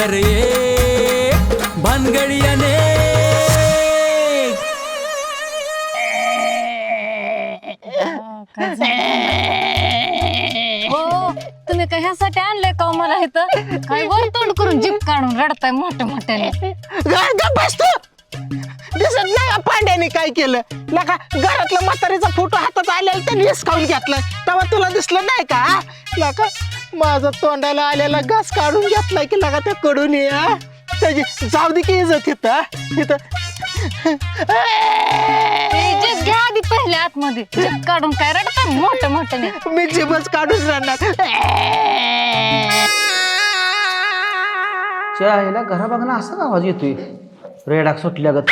घर ये भानगडी हो तुम्ही काय ह्यासाठी आणलंय का मला इथं काय वर तोंड करून जीप काढून रडताय मोठ्या मोठ्याने बसतो दिसत नाही का पांड्याने काय केलं? लका घरातला म्हातारीचा फोटो हातात आलेला त्यांनी हिसकावून घेतलाय. तेव्हा तुला दिसलं नाही का? लका माझा तोंडाला आलेला घास काढून घेतलाय की लका त्या कडून ये हा? त्याची जाऊ दे की इज्जत तिथं हा? तिथं. जीप घ्या आधी पहिले आतमध्ये. काढून काय रडताय? मोठ्या मोठ्याने मी जीवच काढून राहणार त्या आईला घरा बघणं असा आवाज येतोय. रेडाक सुटल्यागत.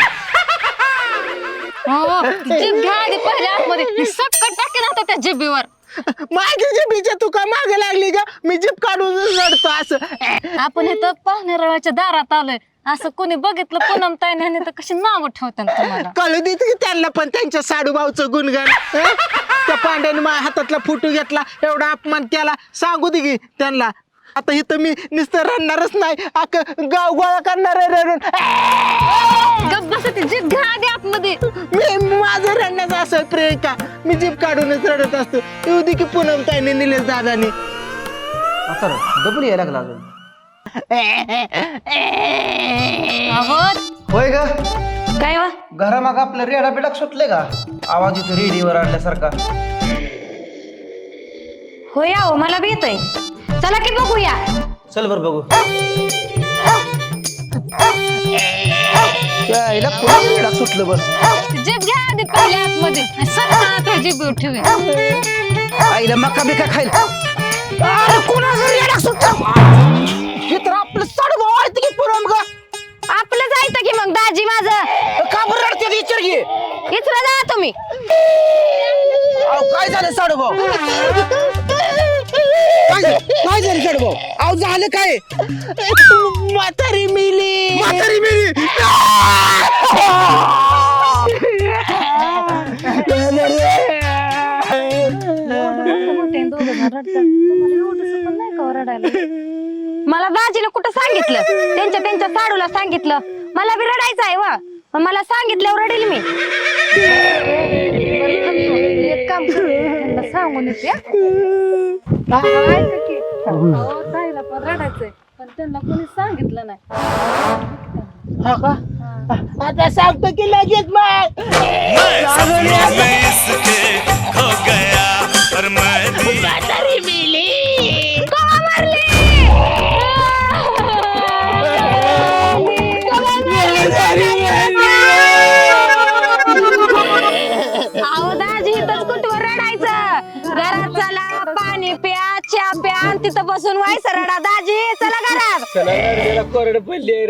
हो जीप घ्या आधी पहिले आतमध्ये. सक्कट टाकेन आता त्या जिबीवर. माझी जीबीच्या तुका मागे लागली का मी जीप काढून रडतो असं. आपण इथं पाहुण्याच्या दारात आलोय. असं कोणी बघितलं पूनम ताईने तर कशी नावं ठेवतात कळू देत की त्यांना पण त्यांच्या साडूभाऊचं गुणगान हं? त्या पांड्याने हातातला फोटो घेतला एवढा अपमान केला. सांगू दे की त्यांना आता इथं मी नुसतं रडणारच नाही. अख्ख गाव गोळा करणार आहे रडून. गप बस ती जीप घ्या आधी आतमध्ये. मी माझं रडण्याचं असं प्रियंका मी जीप काढूनच रडत असतो. येऊ दे की पूनम ताईने निलेश दादाने. आता यायला लागला अजून. होय ग? काय वा? घरा माग आपलं रेडा बिडाक सुटले का? आवाज येतो रेडिओवर आणल्यासारखा होय अहो मला बी येतोय. चला की बघूया. चल बर बघू. सुटलं बस. जीप घ्या आधी पहिले आतमध्ये. सगळं जीबीवर ठेवूया आईला मका बिका खायला. अरे कोणाचं रेडा सुटलं? हे तर आपलं की ग आपलं जायचं की मग दाजी माझं. का बरं रडते विचार घे. इथलं जा तुम्ही. अहो, काय झालं साडूभाऊ काय? झालं? काय झालं साडूभाऊ अहो झालं काय? म्हातारी मिली. म्हातारी मिली. मला दाजीला कुठं सांगितलं? त्यांच्या त्यांच्या साडूला सांगितलं. मला बी रडायचं आहे वा. पण मला सांगितल्यावर रडेल मी. एक काम कर, त्यांना सांगून येते हा. ऐका की. अहो, ताईला पण रडायचंय. पण त्यांना कोणी सांगितलं नाही. हा. का आता सांगतो की लगेच मग तिथं बसून व्हायचं रडा दाजी चला घरात कोरड पडले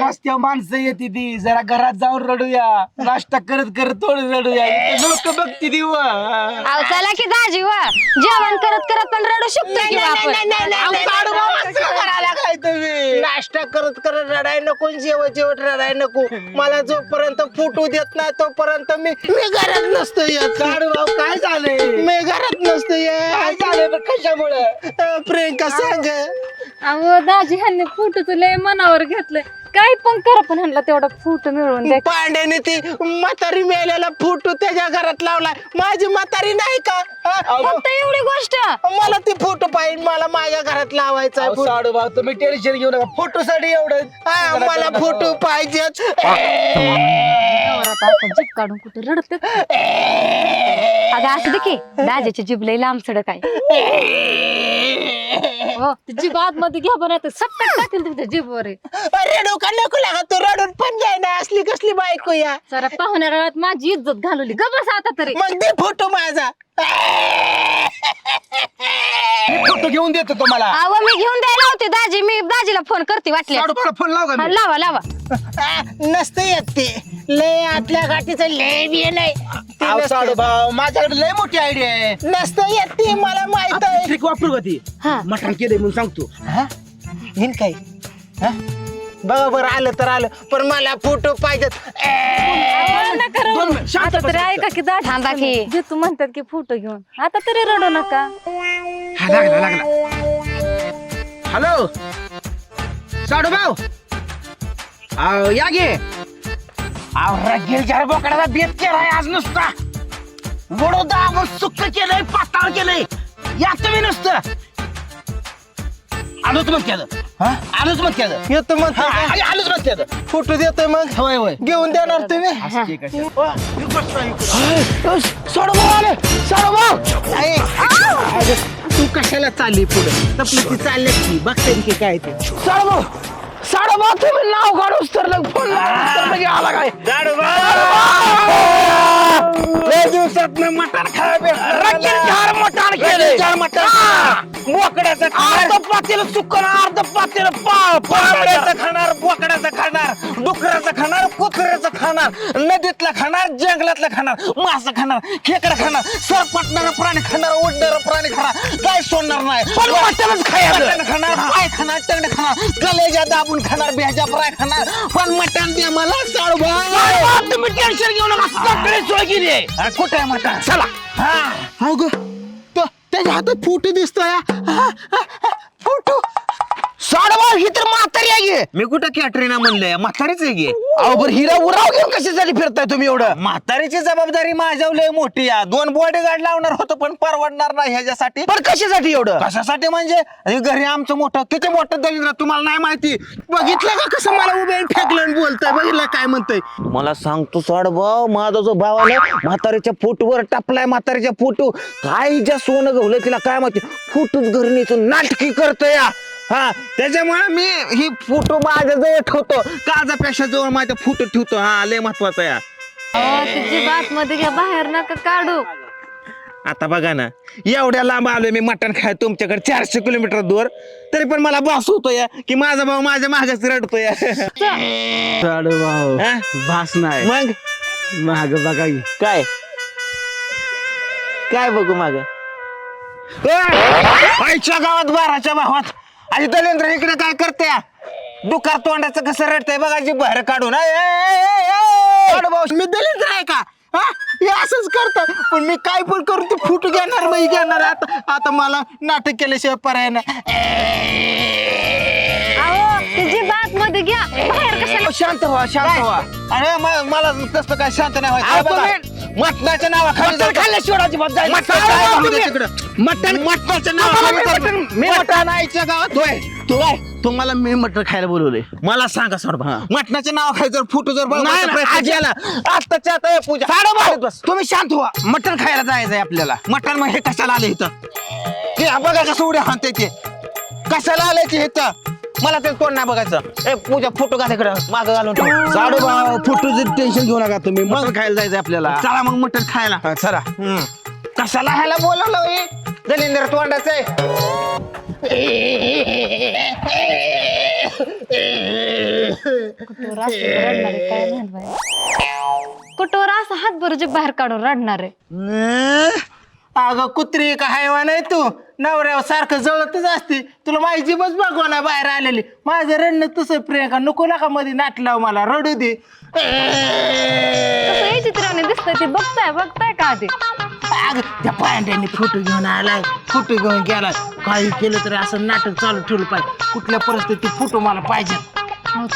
रस्त्यावर माणसं येते ती जरा घरात जाऊन रडूया नाश्ता करत करत थोडं रडूया लोक बघते ती व. अहो चला की दाजी वा जेवण करत करत पण रडू शकतो की आपण काय तुम्ही नाश्ता करत करत रडाय नको जेवत जेवत रडाय नको मला जोपर्यंत फुटू देत नाही तोपर्यंत मी मी घरात नसतो येत साडूभाऊ काय झालंय मी घरात नसतो येत काय झालंय कशामुळे प्रियंका सांग. अहो दाजी ह्यांनी फोटोच लय मनावर घेतलंय. काय पण करा पण ह्यांना तेवढा फोटो मिळवून द्या. पांड्याने ती म्हातारी मेलेला फोटो त्याच्या घरात लावलाय. माझी म्हातारी नाही का? हा? फक्त एवढी गोष्ट. मला ती फोटो पाहिजे मला माझ्या घरात लावायचा अहो, साडूभाऊ तुम्ही टेन्शन घेऊ नका. फोटो साठी एवढं. हा मला फोटो पाहिजेच जीप काढून कुठे रडत अगं असं दे की. दाजीची जीभ लय लांब सडक आहे. हो ती जीभ आतमध्ये घ्या बनवते सटकट टाकेल तुमच्या जीभवर रडू का नको लागा तू रडून पण ना असली कसली बायको या. जरा पाहुण्या रळात माझी इज्जत घालवली. ग बस आता तरी. मग दे फोटो माझा. फोटो घेऊन देतो तुम्हाला. अव मी घेऊन द्यायला होते दाजी. मी दाजीला फोन करते वाटले साडूभाऊला फोन लाव का मी? लावा लावा. आ, नसतं येत ते. लय आतल्या गाठीचं लय बी नाही ते अहो, नसतं. साडूभाऊ माझ्याकडे लय मोठी आयडिया आहे. नसतं येत ते मला माहीत आहे. ट्रिक वापरू का ती? हा. मटण केलंय म्हणून सांगतो. हा? हिन काय? हा? बघा बरं आलं तर आलं. पण मला फोटो पाहिजेत. शांत आता बस, तरी. ऐका की थांबा की. जे तू म्हणतात की फोटो घेऊन. आता तरी रडू नका. हा लागला लागला. हॅलो? साडूभाऊ? अहो, या गे. रगेल बोकडाचा बेत केलाय आज नुसता. वडोदा मग सुक्क केलंय पाताळ केलंय. या तुम्ही नुसतं. मग मग येतो मग. हा, आणि मग फोटो देतोय मग. होय होय. घेऊन देणार तुम्ही? सोडभाऊ आले. सोडभाऊ तू कशाला चालली पुढे? तपली ती चालली की बघते की काय ते. सोडभाऊ तुम्ही नाव काढूस तर लग फोन आला काय? लय दिवसात मटण खायला मटण केलं. मटण. बोकड्याचं अर्ध पातेल सुकन अर्ध पातेल पापड्याचं खाणार बोकड्याचं खाणार डुकराचं खाणार कुत्र्याचं खाणार नदीतला खाणार जंगलातला खाणार मासा खाणार खेकडा खाणार सरपटणारा प्राणी खाणार उडणारा प्राणी खाणार. काय सोडणार नाही. पण मटणच खायचं. खाणार पाय खाणार टंगडे खाणार कलेजा दाबून खाणार बेजा फ्राय खाणार. पण मटण दे मला साडूबा तुम्ही टेन्शन घेऊ नका सगळे सोय केली आहे. कुठे आहे मटण? चला. हा. हो ग तो त्याच्या हातात फोटो दिसतोय. फोटो. साडवा ही तर म्हातारी आहे. मी कुठं कॅटरीना म्हणलंय? म्हातारीच आहे अहो बरं हिरा उराव घेऊन कशासाठी फिरताय तुम्ही एवढं? म्हातारीची जबाबदारी माझ्यावर लय मोठी आहे. दोन बॉडीगार्ड लावणार होतो पण परवडणार नाही ह्याच्यासाठी. पण कशासाठी एवढं? कशासाठी म्हणजे हे घरी आमचं मोठं किती मोठं दलिंद्र तुम्हाला नाही माहिती. बघितलं का कसं मला उभे फेकलं आणि बोलतोय? बघितलं काय म्हणतोय? मला सांगतो साड भाऊ माझा जो भाव आला म्हातारीच्या फोटोवर टापलाय म्हातारीच्या फोटो. काय ज्या सोनं गवलं तिला काय माहिती? फोटोच घरी नेसून नाटकी करतोय या. हा त्याच्यामुळे मी ही फोटो माझ्या जवळ ठेवतो. काजापेक्षा जवळ माझ्या फोटो ठेवतो. हा लय महत्त्वाचा या अहो, तुझी बात मध्ये घ्या बाहेर नका काढू. आता बघा ना एवढ्या लांब आलोय मी मटण खाय तुमच्याकडे चारशे किलोमीटर दूर. तरी पण मला भास होतो या की माझा भाऊ माझ्या मागच रडतोय. भाऊ हा? भास नाही. मग? महाग बघा की. काय? काय बघू माग? आईच्या गावात बाराच्या भावात. आणि दलेंद्र इकडे काय करते? दुकार तोंडाचं कसं रडतंय बघा जी बाहेर काढून. ए, ए, ए, ए, ए. भाऊ मी दलित आहे का? हा? हे असंच करतात पण मी काय पण करू ते फुट घेणार मी घेणार. आता आता मला नाटक केल्याशिवाय पर्याय नाही. अहो तुझी बात मध्ये घ्या. बाहेर कशाला शांत व्हा शांत व्हा. अरे म- मला तसं काय शांत नाही व्हायचं. बघा, तुम्ही- मटणाच्या नावाखाली मटण खाल्ल्याशिवाय अजिबात जायचं नाही. मटण काय तुम्ही- भाऊ दे तिकडं? मटण मटणाच्या तुम्हाला मी मटण- मी मटण आईच्या गावात. होय तू काय तुम्हाला मी मटण खायला बोलवले मला सांगा सर मटणाच्या नावाखाली जर फुटू जर नाही, बघायचा नाही, प्रयत्न आज- केला. आत्ताच्या आता हे पूजा बस. तुम्ही शांत व्हा. मटण खायला जायचंय आपल्याला. मटण मग हे कशाला आले इथं? हे बघा कसं उड्या हाणते ते. कशाला आले ते इथं? मला ते कोण नाही बघायचं. ए पूजा फोटो घाल इकडं. माग घालून ठेव. साडू भाऊ फुटूचं टेन्शन घेऊ नका तुम्ही. मटण खायला जायचंय आपल्याला. चला मग मटण खायला. हा, चला. हम्म. कशाला ह्याला बोलवलं हे? दलिंदर तोंडाचं आहे. रडणार आहे, काय माहीत बाई. कुठवर असं हातभर जे बाहेर काढून रडणार आहे? अगं कुत्री का हैवान आहे तू? नवऱ्यावर सारखं जळतच असते. तुला माझी जीवच भगवान बाहेर आलेली. माझं रडणं तसं प्रियंका. नको नका मध्ये नाट लाव मला. रडू दे. कसं या चित्राने दिसतंय ते. बघताय बघताय का ते? अगं त्या पांड्याने फोटो घेऊन आलाय फोटो घेऊन गेलाय काही केलं तरी असं नाटक चालू ठेवलं पाहिजे. कुठल्या परिस्थितीत फोटो मला पाहिजे.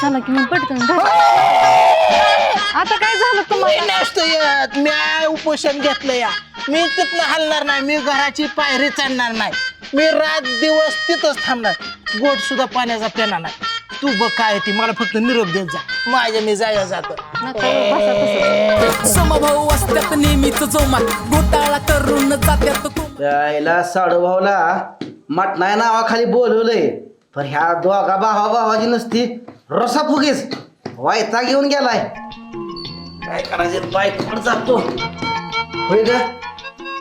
चला की मग पटकन घरी. आता काय झालं तुम्हाला? नसतो येत मी उपोषण घेतलं या. मी तिथनं हलणार नाही मी घराची पायरी चढणार नाही. मी रात दिवस तिथंच थांबणार. गोट सुद्धा पाण्याचा पेना नाही. तू बघ काय ती मला फक्त निरोप देत जा. माझ्या मी जाया जात. नका हो, बसा तसंच. समभाऊ असत्यात नेहमीच जोमात. घोटाळा करून जात्यात कोमात. यायला साडूभाऊला मटणाय नावाखाली बोलवलंय. पण ह्या दोघा भावा भावाची नसती रसा फुगीच वायता घेऊन गेलाय. काय करायचं? बायकोड जातो? होय ग?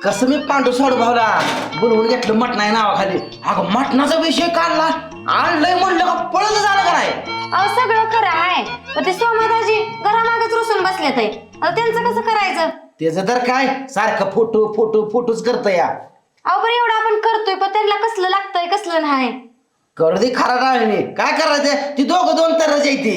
कसं मी पांडू साडूभाऊला बोलवून घेतलं मटणाय नावाखाली. अगं मटणाचा विषय काढला आणलंय म्हणलं का पळत झालं का नाही? अहो सगळं खरं आहे. पण ते सोमादाजी घरामागच रुसून बसलेत आहे. अहो त्यांचं कसं करायचं? त्याचं तर काय? सारखं फोटो फोटो फोटोच करत या. अहो बरं एवढं आपण करतोय पण त्यांना कसलं लागतंय कसलं नाही? गर्दी खरा डाळीने काय करायचं? ती दोघं दोन तरच येते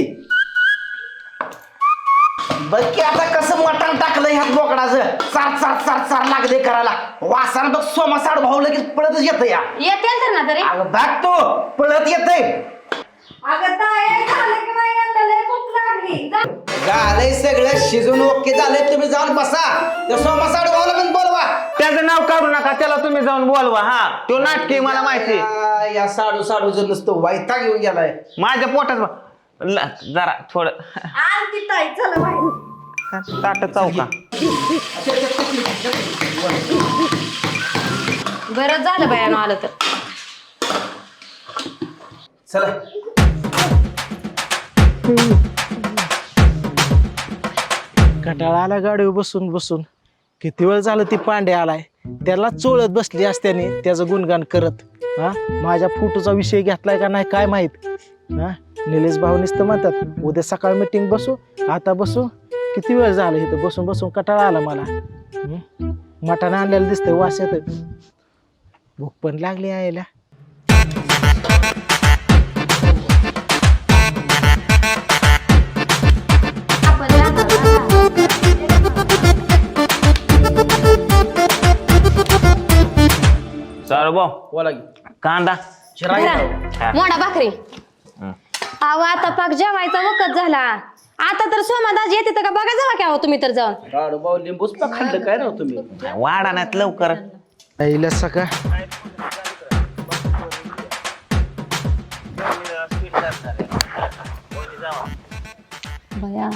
बघ की आता कसं मटण टाकलं ह्यात बोकडाचं. चार चार चार चार लागले करायला. वासान बघ सोमा साड भाऊ लगेच पळतच येत या. येते तर ना तरी. बघ तो पळत येतय. अगं झालंय सगळं शिजून ओके झालंय तुम्ही जाऊन बसा. त्या सोमा साड भाऊला पण बोलवा. त्याचं नाव काढू नका त्याला तुम्ही जाऊन बोलवा हा. तो नाटकी मला माहिती. या- साडू साडू जर नुसतं वैताग घेऊन गेलाय. माझ्या पोटात ल- जरा थोडं. ताट चौका बरं झालं बायानं आलं तर. चला. कटाळा आला गाडीवर बसून बसून. किती वेळ झालं ती पांडे आलाय? त्याला चोळत बसली असत्याने त्याचं गुणगान करत. हा? माझ्या फोटोचा विषय घेतलाय का नाही काय माहीत? हा? निलेश भाऊ नुसतं म्हणतात उद्या सकाळ मिटिंग बसू आता बसू. किती वेळ झालं इथं? बसून बसून कटाळा आला मला? मटण आणलेलं दिसतंय वास येतोय. भूक पण लागली यायला सर भाऊ बोला की. कांदा. मोडा भाकरी. अहो आता पाक जेवायचा वखत झाला. आता तर सोमादाज येते तर का बघा जावा की अहो तुम्ही तर जाऊन. भाऊ लिंबूच पण खाल्लं काय ना तुम्ही? वाढा नाहीत लवकर. सका बया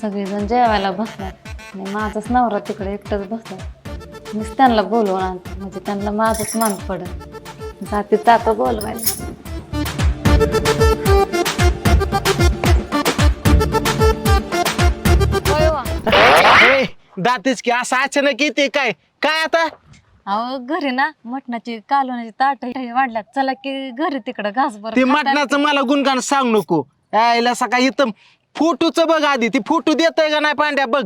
सगळेजण जेवायला बसल्यात आणि माझाच नवरा तिकडे एकटाच बसला. मीच त्यांना बोलवून आणते. म्हणजे त्यांना माझंच मान पडत जाते जातं बोलवायला. दातीच की असं अचानक येते काय? काय आता? अहो घरी ना मटणाची कालवण्याची ताट वाढल्यात. चला की घरी तिकडं घास ते. मटणाचं मला गुणगान सांग नको. यायला सकाळी इथं फोटोच बघ आधी. ती फोटो देतय का नाही पांड्या? बघ.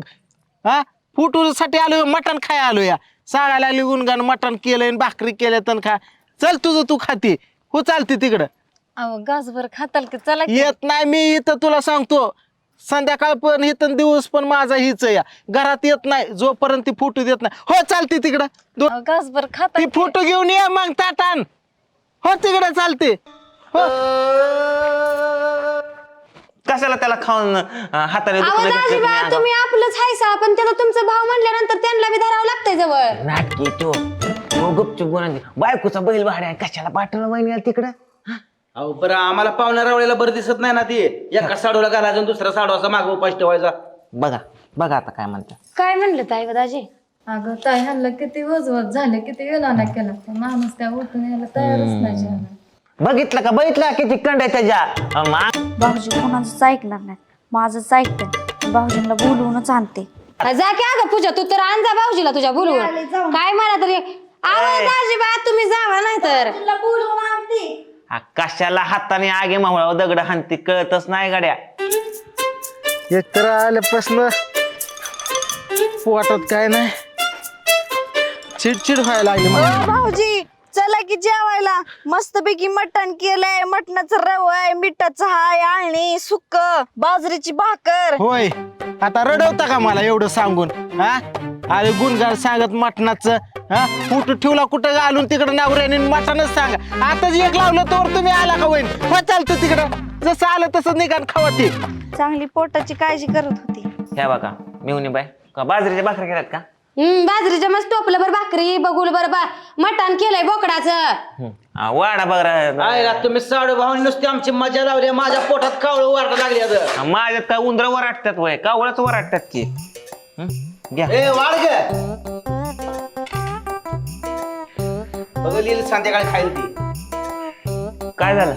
हा? फोटो साठी आलो मटण खाय आलो या सांगायला लागली गुणगान मटण केलंय आणि भाकरी केलं तर खा. चल तुझं तू खाते. हो चालते तिकडं. अहो घास बरं खाताल की चला की. येत नाही मी इथं तुला सांगतो. संध्याकाळ पण इथं दिवस पण माझा हीच या. घरात येत नाही जोपर्यंत ती फोटो देत नाही. हो चालते तिकडं. दो- खाता ती फोटो घेऊन ये मग ताटान. हो तिकडे चालते. हो. कशाला त्याला खाऊन अं, हाताने अहो दुखणं घेतलं तुम्ही आपलंच हायसा पण त्याला तुमचा भाव म्हणल्यानंतर त्यांना बी धरावं लागतंय जवळ. नाटकी तो तो गुपचूप गुणांची बायकोचा बैल भाड्या कशाला पाठवलं महिन्याला तिकडं? हा? अहो बरं आम्हाला पाहुण्या रावळीला बरं दिसत नाही ना ती. एका साडूला घालायचा आणि दुसरा साडू असा मागं उपास ठेवायचा. बघा बघा आता काय म्हणतात. काय म्हणलं ताई दाजी? अगं ताई ह्यांना किती वजवत झाले किती वेळाना केला. पण माणूस त्या उठून यायला तयारच नाही जेवायला. बघितलं का? बघितलं किती कंड आहे त्याच्या? अं, मा- भाऊजी कोणाचंच ऐकणार नाही. माझंच ऐकते. भाऊजींना बोलवूनच आणते. जा की अगं पूजा तू तर आण जा भाऊजीला तुझ्या बोलवून. काय म्हणा तरी? आवाज दाजीबा तुम्ही जावा नाही तर हा, कशाला हाताने आगे मावळा दगड हानती कळतच नाही गाड्या. एक तर आल्यापासून पोटात काय नाही. चिडचिड व्हायला लागली मला. भाऊजी चला की जेवायला. मस्तपैकी मटण केलंय. मटणाचं रव आहे मिठाचं हाय आळणी सुक्क बाजरीची भाकर. होय. आता रडवता का मला एवढं सांगून? हा? अरे गुणगान सांगत मटणाचं हा? फोटो ठेवला कुठं घालून तिकडं नवऱ्याने मटणच सांगा. आताच एक लावलं तर तुम्ही आला का होईन हो चालतं तिकडं. जसं आलं तसं निघान खावा ते. चांगली पोटाची काळजी करत होती. ह्या बघा मिवनी बाय का बाजरीच्या भाकरी केल्यात का? हम्म बाजरीच्या मस्त टोपलं बरं भाकरी बघूल बरं बा. मटण केलंय बोकडाचं. हं. वाडा बघ. आयला तुम्ही साडू भाऊ नुसती आमची मजा लावली. माझ्या पोटात कावळ वाढ लागली माझ्यात काय उंदर वराटतात वय? कावळच वराटतात की. हं? घ्या. ए वाढ ग. संध्याकाळी खाईल ती. काय झालं?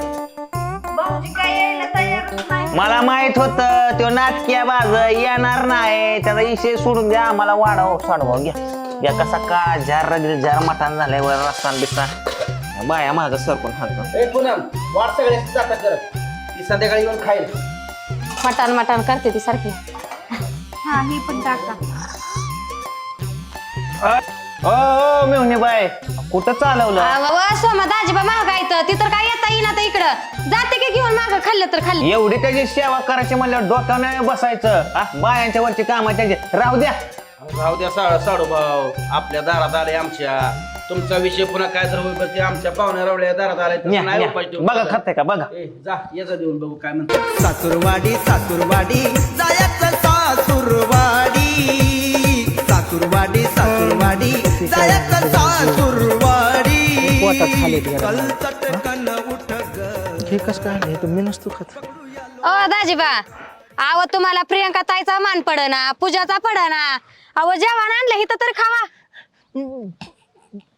भाऊजी काय यायला तयारच नाही. मला माहीत होत तो नाटक्या बाज येणार नाही. त्याचा विषय सोडून द्या मला वाढाव साडवाव घ्या. घ्या कसा का जार रगडी जार मटान झालाय वर रस्तान बिस्तान बाया माझं सरकून हात ए पूनम वाढ सगळ्या जाता कर. ती संध्याकाळी येऊन खाईल. मटण मटण करते ती सारखी. हा ही पण टाका. ओ मेहुणे बाय कुठं चालवलं? सोमा दाजीबा महागायचं ती तर काय येता येईना तर इकडं. जाते की घेऊन माग खाल्लं तर खाल्लं. एवढी त्याची सेवा करायची म्हणल्यावर डोक्यावर नाही बसायचं. हा, बायांच्या वरची काम त्याचे. राहू द्या. राहू द्या साडू साडू भाऊ. आपल्या दारात आले आमच्या. तुमचा विषय पुन्हा काय तर होईल ते आमच्या पाहुण्या रावळ्या दारात आले न्या, बघा. खाते का? बघा. ए, जा ये जा देऊन बघू काय म्हणतात सासूरवाडी सासूरवाडी जायचं सासूर सासूरवाडी. सासूरवाडी सासूरवाडी. हे? कसं काय नाही तर मी नसतो खात. ओ दाजीबा आव तुम्हाला प्रियंका ताईचा मान पडना पूजाचा पडना. अव जेवण आणलं इथं तर खावा.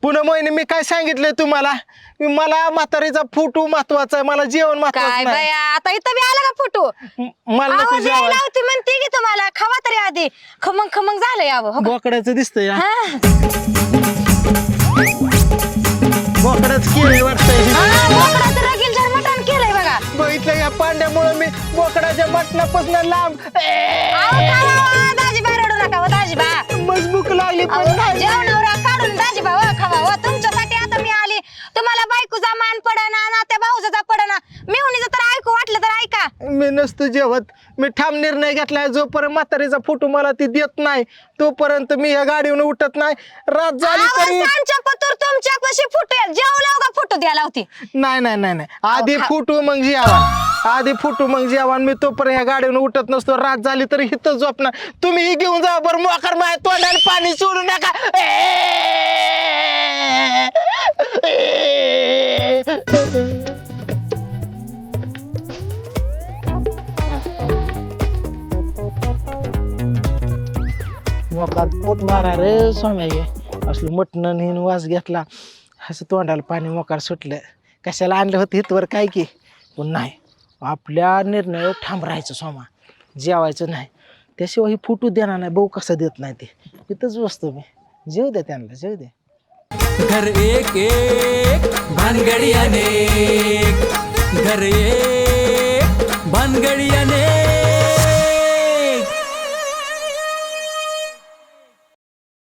पुन्हा महिने मी काय सांगितलंय तुम्हाला? मला म्हातारीचा फोटो महत्त्वाचा आहे मला जेवण काय महत्वाचं नाही. बया आता इथं बी आला का फोटो? म- मला नको आवाज यायला जेवण होती म्हणते की तुम्हाला खावा तरी आधी. खमंग खमंग झालं यावं हो का? बोकड्याचं दिसतंय या. हा. बोकड्याच केळी वाटतंय. हा, बोकडाचं रगील केलंय बघा. बघितलं या पांड्यामुळे मी बोकडाच्या मटणापासून लांब. खावा दाजीबा रडू नका व दाजीबा मज भूक लागली पण. जेवणावर काढून दाजीबा व खावा तुम्हाला बायकोचा मान पडना ना त्या भाऊजाचा पडना. मिहुनीचं तर ऐकू वाटलं तर ऐका. मी नसतो जेवत. मी ठाम निर्णय घेतलाय जोपर्यंत म्हातारीचा फोटो मला ती देत नाही तोपर्यंत मी या गाडीवरून उठत नाही. रात झाली तरी सांच्या पतूर तुमच्या कशी जेवल्यावर का फुटू द्यायला होती. नाही नाही नाही नाही. आधी फुटू मग जेवण आधी फुटू मग जेवण मी तोपर्यंत ह्या गाडीवरून उठत नसतो. रात झाली तरी हिथं झोपणार. तुम्ही ही घेऊन जा बरं मोकर माझ्या तोंडाला पाणी सोडू नका. मोकार पोट मारा रे स्वामी. असलं मटण हिन वास घेतला. असं तोंडाला पाणी मोकार सुटलं. कशाला आणलं होतं हितवर काय की? पण नाही. आपल्या निर्णय ठाम राहायचं सोमा जेवायचं नाही. त्याशिवाय ही फुटू देणार नाही. भाऊ कसं देत नाही ते. इथंच बसतो मी. जेव द्या त्यांना जेव द्या. घर एक एक भानगडी अनेक. घर एक भानगडी अनेक.